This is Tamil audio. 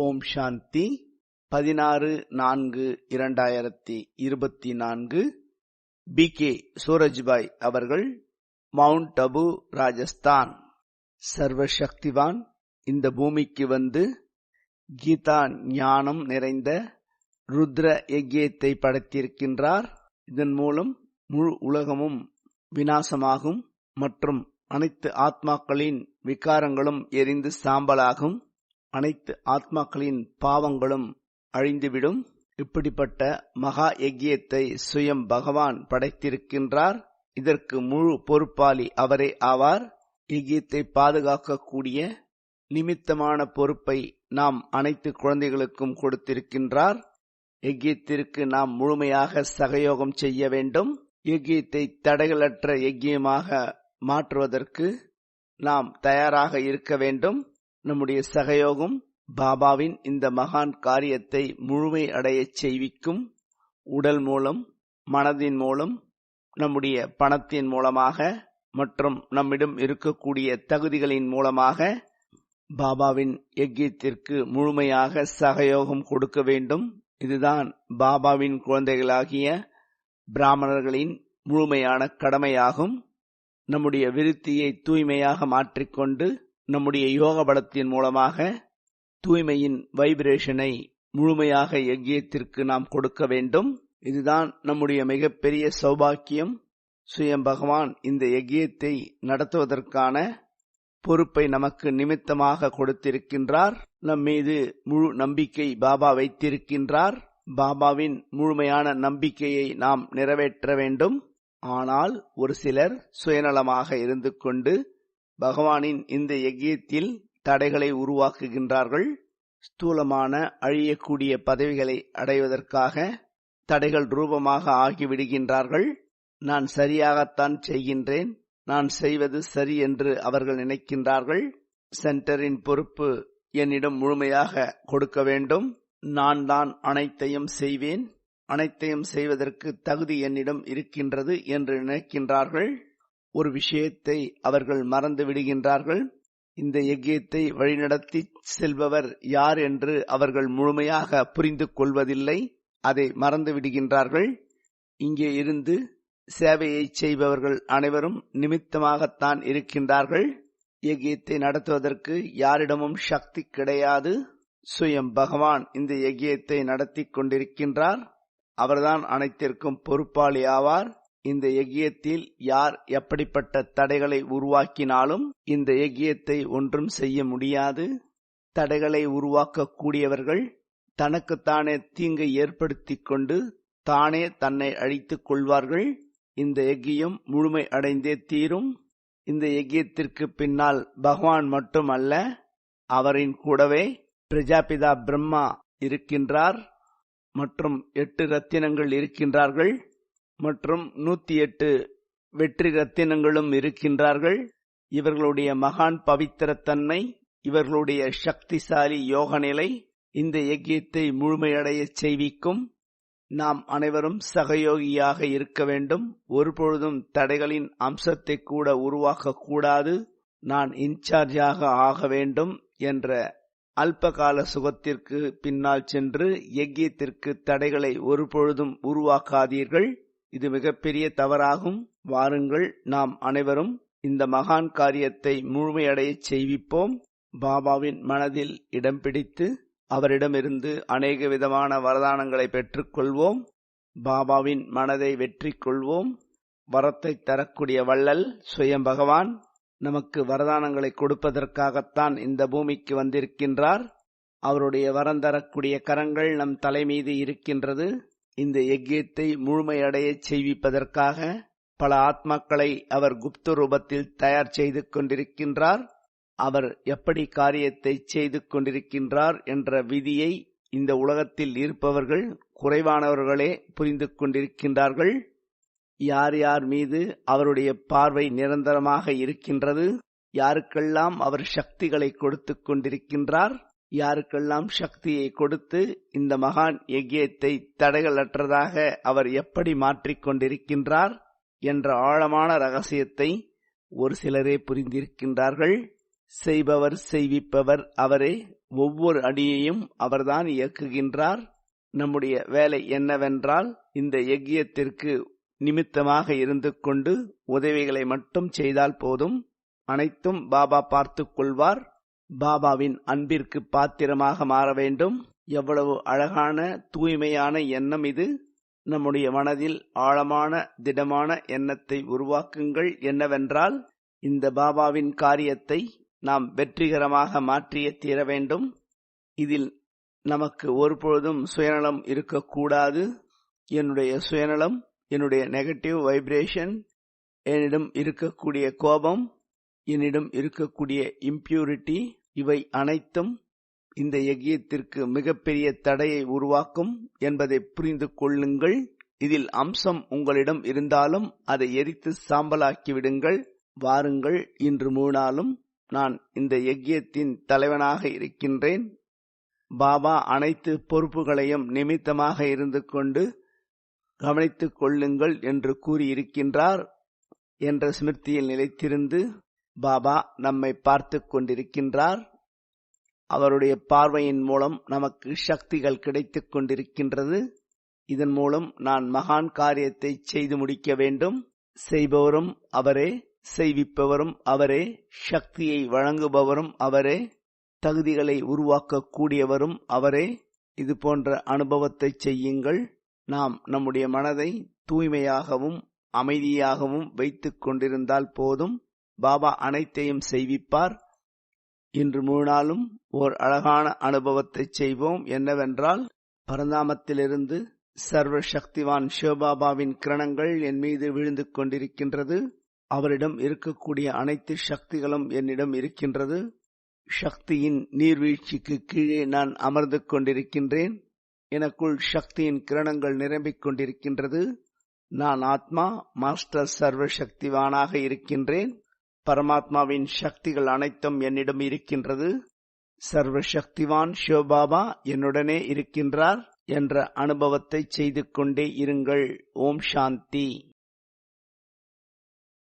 ஓம் சாந்தி. பதினாறு நான்கு இரண்டாயிரத்தி இருபத்தி நான்கு. பி. கே. சூரஜ்பாய் அவர்கள் மவுண்ட் அபு ராஜஸ்தான். சர்வசக்திவான் இந்த பூமிக்கு வந்து கீதா ஞானம் நிறைந்த ருத்ர யஜ்யத்தை படைத்திருக்கின்றார். இதன் மூலம் முழு உலகமும் வினாசமாகும் மற்றும் அனைத்து ஆத்மாக்களின் விகாரங்களும் எரிந்து சாம்பலாகும். அனைத்து ஆத்மாக்களின் பாவங்களும் அழிந்துவிடும். இப்படிப்பட்ட மகா யஜ்யத்தை சுயம் பகவான் படைத்திருக்கின்றார். இதற்கு முழு பொறுப்பாளி அவரே ஆவார். யஜ்யத்தை பாதுகாக்கக்கூடிய நிமித்தமான பொறுப்பை நாம் அனைத்து குழந்தைகளுக்கும் கொடுத்திருக்கின்றார். யஜ்யத்திற்கு நாம் முழுமையாக சகயோகம் செய்ய வேண்டும். யஜ்யத்தை தடைகளற்ற யஜ்யமாக மாற்றுவதற்கு நாம் தயாராக இருக்க வேண்டும். நம்முடைய சகயோகம் பாபாவின் இந்த மகான் காரியத்தை முழுமை அடையச் செய்விக்கும் உடல் மூலம் மனதின் மூலம் நம்முடைய பணத்தின் மூலமாக மற்றும் நம்மிடம் இருக்கக்கூடிய தகுதிகளின் மூலமாக பாபாவின் யக்கியத்திற்கு முழுமையாக சகயோகம் கொடுக்க வேண்டும். இதுதான் பாபாவின் குழந்தைகளாகிய பிராமணர்களின் முழுமையான கடமையாகும். நம்முடைய விருத்தியை தூய்மையாக மாற்றிக்கொண்டு நம்முடைய யோக பலத்தின் மூலமாக தூய்மையின் வைப்ரேஷனை முழுமையாக யஜ்யத்திற்கு நாம் கொடுக்க வேண்டும். இதுதான் நம்முடைய மிகப்பெரிய சௌபாக்கியம். சுயம் பகவான் இந்த யஜ்யத்தை நடத்துவதற்கான பொறுப்பை நமக்கு நிமித்தமாக கொடுத்திருக்கின்றார். நம் மீது முழு நம்பிக்கை பாபா வைத்திருக்கின்றார். பாபாவின் முழுமையான நம்பிக்கையை நாம் நிறைவேற்ற வேண்டும். ஆனால் ஒரு சிலர் சுயநலமாக இருந்து கொண்டு பகவானின் இந்த யஜ்யத்தில் தடைகளை உருவாக்குகின்றார்கள். ஸ்தூலமான அழியக்கூடிய பதவிகளை அடைவதற்காக தடைகள் ரூபமாக ஆகிவிடுகின்றார்கள். நான் சரியாகத்தான் செய்கின்றேன். நான் செய்வது சரி என்று அவர்கள் நினைக்கின்றார்கள். சென்டரின் பொறுப்பு என்னிடம் முழுமையாக கொடுக்க வேண்டும். நான் தான் அனைத்தையும் செய்வேன். அனைத்தையும் செய்வதற்கு தகுதி என்னிடம் இருக்கின்றது என்று நினைக்கின்றார்கள். ஒரு விஷயத்தை அவர்கள் மறந்து விடுகின்றார்கள். இந்த யஜ்யத்தை வழிநடத்தி செல்பவர் யார் என்று அவர்கள் முழுமையாக புரிந்து கொள்வதில்லை. அதை மறந்து விடுகின்றார்கள். இங்கே இருந்து சேவையை செய்பவர்கள் அனைவரும் நிமித்தமாகத்தான் இருக்கின்றார்கள். யஜ்யத்தை நடத்துவதற்கு யாரிடமும் சக்தி கிடையாது. சுயம் பகவான் இந்த யஜ்யத்தை நடத்தி கொண்டிருக்கின்றார். அவர்தான் அனைத்திற்கும் பொறுப்பாளி ஆவார் இந்த யஜ்யத்தில் யார் எப்படிப்பட்ட தடைகளை உருவாக்கினாலும் இந்த யஜ்யத்தை ஒன்றும் செய்ய முடியாது. தடைகளை உருவாக்கக்கூடியவர்கள் தனக்குத்தானே தீங்கை ஏற்படுத்தி கொண்டு தானே தன்னை அழித்துக் கொள்வார்கள். இந்த யஜ்யம் முழுமை அடைந்தே தீரும். இந்த யஜ்யத்திற்கு பின்னால் பகவான் மட்டும் அல்ல அவரின் கூடவே பிரஜாபிதா பிரம்மா இருக்கின்றார் மற்றும் எட்டு ரத்தினங்கள் இருக்கின்றார்கள். மற்றும் நூத்தி எட்டு வெற்றி ரத்தினங்களும் இருக்கின்றார்கள். இவர்களுடைய மகான் பவித்திரத்தன்மை இவர்களுடைய சக்திசாலி யோக நிலை இந்த யக்கியத்தை முழுமையடைய செய்விக்கும். நாம் அனைவரும் சகயோகியாக இருக்க வேண்டும். ஒருபொழுதும் தடைகளின் அம்சத்தை கூட உருவாக்கக்கூடாது நான் இன்சார்ஜாக ஆக வேண்டும் என்ற அல்பகால சுகத்திற்கு பின்னால் சென்று யக்கியத்திற்கு தடைகளை ஒருபொழுதும் உருவாக்காதீர்கள். இது மிகப்பெரிய தவறாகும். வாருங்கள் நாம் அனைவரும் இந்த மகான் காரியத்தை முழுமையடைய செய்விப்போம். பாபாவின் மனதில் இடம் பிடித்து அவரிடமிருந்து அநேக விதமான வரதானங்களை பெற்றுக்கொள்வோம். பாபாவின் மனதை வெற்றி கொள்வோம் வரத்தை தரக்கூடிய வள்ளல் சுயம் பகவான் நமக்கு வரதானங்களை கொடுப்பதற்காகத்தான் இந்த பூமிக்கு வந்திருக்கின்றார். அவருடைய வரம் தரக்கூடிய கரங்கள் நம் தலைமீது இருக்கின்றது. இந்த யஜ்யத்தை முழுமையடைய செய்விப்பதற்காக பல ஆத்மாக்களை அவர் குப்த ரூபத்தில் தயார் செய்து கொண்டிருக்கின்றார். அவர் எப்படி காரியத்தை செய்து கொண்டிருக்கின்றார் என்ற விதியை இந்த உலகத்தில் இருப்பவர்கள் குறைவானவர்களே புரிந்து கொண்டிருக்கின்றார்கள். யார் யார் மீது அவருடைய பார்வை நிரந்தரமாக இருக்கின்றது? யாருக்கெல்லாம் அவர் சக்திகளை கொடுத்து கொண்டிருக்கின்றார்? யாருக்கெல்லாம் சக்தியை கொடுத்து இந்த மகான் யஜ்யத்தை தடைகளற்றதாக அவர் எப்படி மாற்றிக் கொண்டிருக்கின்றார் என்ற ஆழமான ரகசியத்தை ஒரு சிலரே புரிந்திருக்கின்றார்கள். செய்பவர் செய்விப்பவர் அவரே ஒவ்வொரு அடியையும் அவர்தான் இயக்குகின்றார். நம்முடைய வேலை என்னவென்றால் இந்த யஜ்யத்திற்கு நிமித்தமாக இருந்து கொண்டு உதவிகளை மட்டும் செய்தால் போதும். அனைத்தும் பாபா பார்த்துக் கொள்வார். பாபாவின் அன்பிற்கு பாத்திரமாக மாற வேண்டும். எவ்வளவு அழகான தூய்மையான எண்ணம் இது. நம்முடைய மனதில் ஆழமான திடமான எண்ணத்தை உருவாக்குங்கள். என்னவென்றால் இந்த பாபாவின் காரியத்தை நாம் வெற்றிகரமாக மாற்றிய தீர வேண்டும். இதில் நமக்கு ஒருபொழுதும் சுயநலம் இருக்கக்கூடாது. என்னுடைய சுயநலம் என்னுடைய நெகட்டிவ் வைப்ரேஷன் என்னிடம் இருக்கக்கூடிய கோபம் என்னிடம் இருக்கக்கூடிய இம்பியூரிட்டி இவை அனைத்தும் இந்த யஜ்யத்திற்கு மிகப்பெரிய தடையை உருவாக்கும் என்பதை புரிந்து கொள்ளுங்கள். இதில் அம்சம் உங்களிடம் இருந்தாலும் அதை எரித்து சாம்பலாக்கி விடுங்கள். வாருங்கள் இன்று மூணாலும் நான் இந்த யஜ்யத்தின் தலைவனாக இருக்கின்றேன். பாபா அனைத்து பொறுப்புகளையும் நிமித்தமாக இருந்து கொண்டு கவனித்துக் கொள்ளுங்கள் என்று கூறியிருக்கின்றார் என்ற ஸ்மிருதியில் நிலைத்திருந்து பாபா நம்மை பார்த்து கொண்டிருக்கின்றார். அவருடைய பார்வையின் மூலம் நமக்கு சக்திகள் கிடைத்துக் கொண்டிருக்கின்றது. இதன் மூலம் நான் மகான் காரியத்தை செய்து முடிக்க வேண்டும். செய்பவரும் அவரே செய்விப்பவரும் அவரே சக்தியை வழங்குபவரும் அவரே தகுதிகளை உருவாக்கக்கூடியவரும் அவரே. இது போன்ற அனுபவத்தை செய்யுங்கள். நாம் நம்முடைய மனதை தூய்மையாகவும் அமைதியாகவும் வைத்துக் கொண்டிருந்தால் போதும். பாபா அனைத்தையும் செய்விப்பார். இன்று முழு நாளும் ஓர் அழகான அனுபவத்தை செய்வோம். என்னவென்றால் பரந்தாமத்திலிருந்து சர்வ சக்திவான் சிவபாபாவின் கிரணங்கள் என் மீது விழுந்து கொண்டிருக்கின்றது. அவரிடம் இருக்கக்கூடிய அனைத்து சக்திகளும் என்னிடம் இருக்கின்றது. சக்தியின் நீர்வீழ்ச்சிக்கு கீழே நான் அமர்ந்து கொண்டிருக்கின்றேன். எனக்குள் சக்தியின் கிரணங்கள் நிரம்பிக் கொண்டிருக்கின்றது. நான் ஆத்மா மாஸ்டர் சர்வ சக்திவானாக இருக்கின்றேன். பரமாத்மாவின் சக்திகள் அனைத்தும் என்னிடம் இருக்கின்றது. சர்வ சக்திவான் சிவபாபா என்னுடனே இருக்கின்றார் என்ற அனுபவத்தை செய்து கொண்டே இருங்கள். ஓம் சாந்தி.